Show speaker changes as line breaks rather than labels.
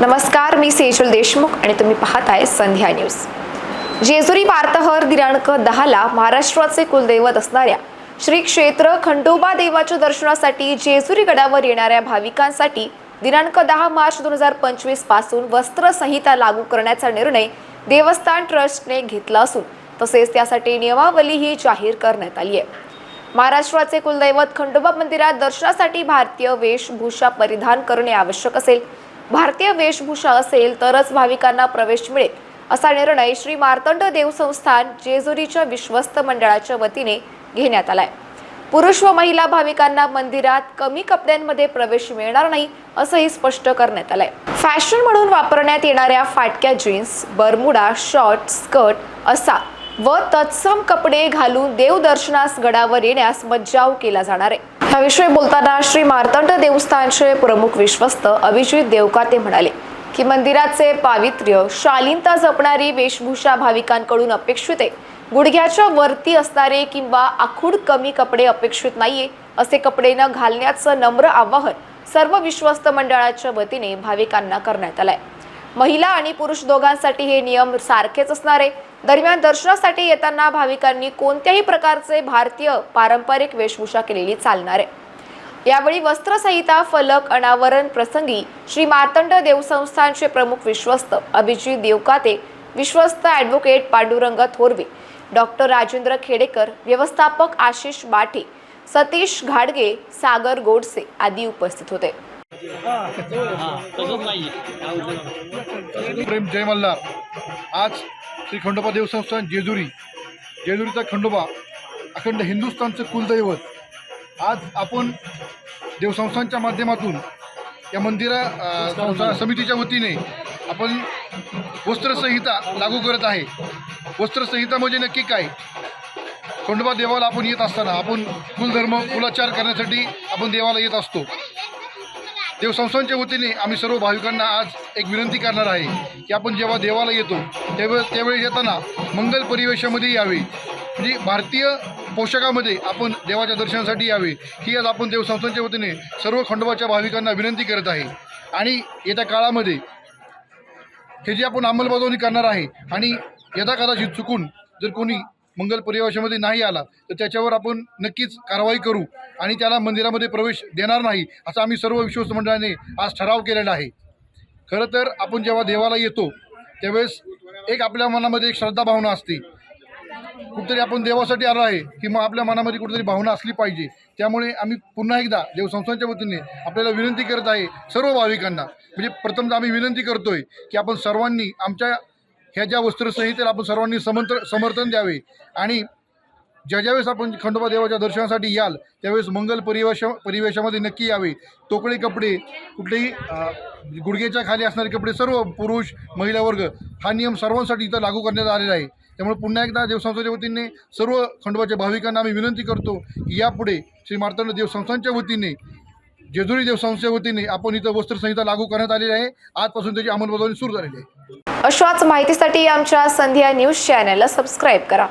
नमस्कार मी सेजल देशमुख आणि तुम्ही पाहताय संध्या न्यूज. जेजुरी वार्ताहर दिनांक दहाला महाराष्ट्राचे कुलदैवत असणाऱ्या श्री क्षेत्र खंडोबा देवाच्या दर्शनासाठी जेजुरी गडावर येणाऱ्या भाविकांसाठी दिनांक दहा मार्च दोन हजार पंचवीसपासून वस्त्रसंहिता लागू करण्याचा निर्णय देवस्थान ट्रस्टने घेतला असून तसेच त्यासाठी नियमावलीही जाहीर करण्यात आली आहे. महाराष्ट्राचे कुलदैवत खंडोबा मंदिरात दर्शनासाठी भारतीय वेशभूषा परिधान करणे आवश्यक असेल भारतीय वेशभूषा असेल तरच भाविकांना प्रवेश मिळेल असा निर्णय श्री मार्तंड देवसंस्थान जेजुरीच्या विश्वस्त मंडळाच्या वतीने घेण्यात आलाय. पुरुष व महिला भाविकांना मंदिरात कमी कपड्यांमध्ये प्रवेश मिळणार नाही असंही स्पष्ट करण्यात आलंय. फॅशन म्हणून वापरण्यात येणाऱ्या फाटक्या जीन्स बरमुडा शॉर्ट स्कर्ट असा व तत्सम कपडे घालून देवदर्शनास गडावर येण्यास मज्जाव केला जाणार आहे. याविषयी बोलताना श्री मार्तंड देवस्थानचे प्रमुख विश्वस्त अभिजित देवकाते म्हणाले की मंदिराचे पावित्र्य शालीनता जपणारी वेशभूषा भाविकांकडून अपेक्षित आहे. गुडघ्याच्या वरती असणारे किंवा आखूड कमी कपडे अपेक्षित नाहीये असे कपडे न घालण्याचं नम्र आवाहन सर्व विश्वस्त मंडळाच्या वतीने भाविकांना करण्यात आलंय. महिला आणि पुरुष दोघांसाठी हे नियम सारखेच असणार आहे. दरम्यान दर्शनासाठी येताना भाविकांनी कोणत्याही प्रकारचे भारतीय पारंपरिक वेशभूषा केलेली चालणार आहे. यावेळी वस्त्रसंहिता फलक अनावरण प्रसंगी श्री मार्तंड देवसंस्थानचे प्रमुख विश्वस्त अभिजित देवकाते विश्वस्त ॲडव्होकेट पांडुरंग थोरवे डॉक्टर राजेंद्र खेडेकर व्यवस्थापक आशिष बाठे सतीश घाडगे सागर गोडसे आदी उपस्थित होते.
प्रेम जय मल्हार. आज श्री खंडोबा देवसंस्थान जेजुरी. जेजुरीचा खंडोबा अखंड हिंदुस्थानचं कुलदैवत. आज आपण देवसंस्थानच्या माध्यमातून या मंदिरा संस्था समितीच्या वतीने आपण वस्त्रसंहिता लागू करत आहे. वस्त्रसंहिता म्हणजे नक्की काय? खंडोबा देवाला आपण येत असताना आपण कुलधर्म कुलाचार करण्यासाठी आपण देवाला येत असतो. देवसंस्थांच्या वतीने आम्ही सर्व भाविकांना आज एक विनंती करणार आहे की आपण जेव्हा देवाला येतो त्यावेळे त्यावेळी येताना मंगल परिवेशामध्ये यावे. म्हणजे भारतीय पोषाखामध्ये आपण देवाच्या दर्शनासाठी यावे. ही आज आपण देवसंस्थांच्या वतीने सर्व खंडोबाच्या भाविकांना विनंती करत आहे. आणि येत्या काळामध्ये हे जे आपण अंमलबजावणी करणार आहे आणि यदा कदाचित चुकून जर कोणी मंगल परिवेशामध्ये नाही आला तर त्याच्यावर आपण नक्कीच कारवाई करू आणि त्याला मंदिरामध्ये प्रवेश देणार नाही असा आम्ही सर्व विश्वस्त मंडळाने आज ठराव केलेला आहे. खरं तर आपण जेव्हा देवाला येतो त्यावेळेस एक आपल्या मनामध्ये एक श्रद्धा भावना असते. कुठेतरी आपण देवासाठी आलो आहे की मग आपल्या मनामध्ये कुठेतरी भावना असली पाहिजे त्यामुळे आम्ही पुन्हा एकदा देवसंस्थांच्या वतीने आपल्याला विनंती करत आहे सर्व भाविकांना. म्हणजे प्रथमतः आम्ही विनंती करतोय की आपण सर्वांनी आमच्या ह्या ज्या वस्त्रसंहितेला आपण सर्वांनी समंत्र समर्थन द्यावे आणि ज्या ज्यावेळेस आपण खंडोबा देवाच्या दर्शनासाठी याल त्यावेळेस मंगल परिवेश परिवेशामध्ये नक्की यावे. तोकळे कपडे कुठलेही गुडघेच्या गुडघ्याच्या खाली असणारे कपडे सर्व पुरुष महिला वर्ग हा नियम सर्वांसाठी इथं लागू करण्यात आलेला आहे. त्यामुळे पुन्हा एकदा देवसंस्थेच्या वतीने सर्व खंडोबाच्या भाविकांना आम्ही विनंती करतो की यापुढे श्री मार्तंड देवसंस्थांच्या वतीने जेजुरी देवसंस्थेच्या वतीने आपण इथं वस्त्रसंहिता लागू करण्यात आलेली आहे. आजपासून त्याची अंमलबजावणी सुरू झालेली आहे.
अशाच माहितीसाठी आमच्या संध्या न्यूज चॅनलला सबस्क्राईब करा.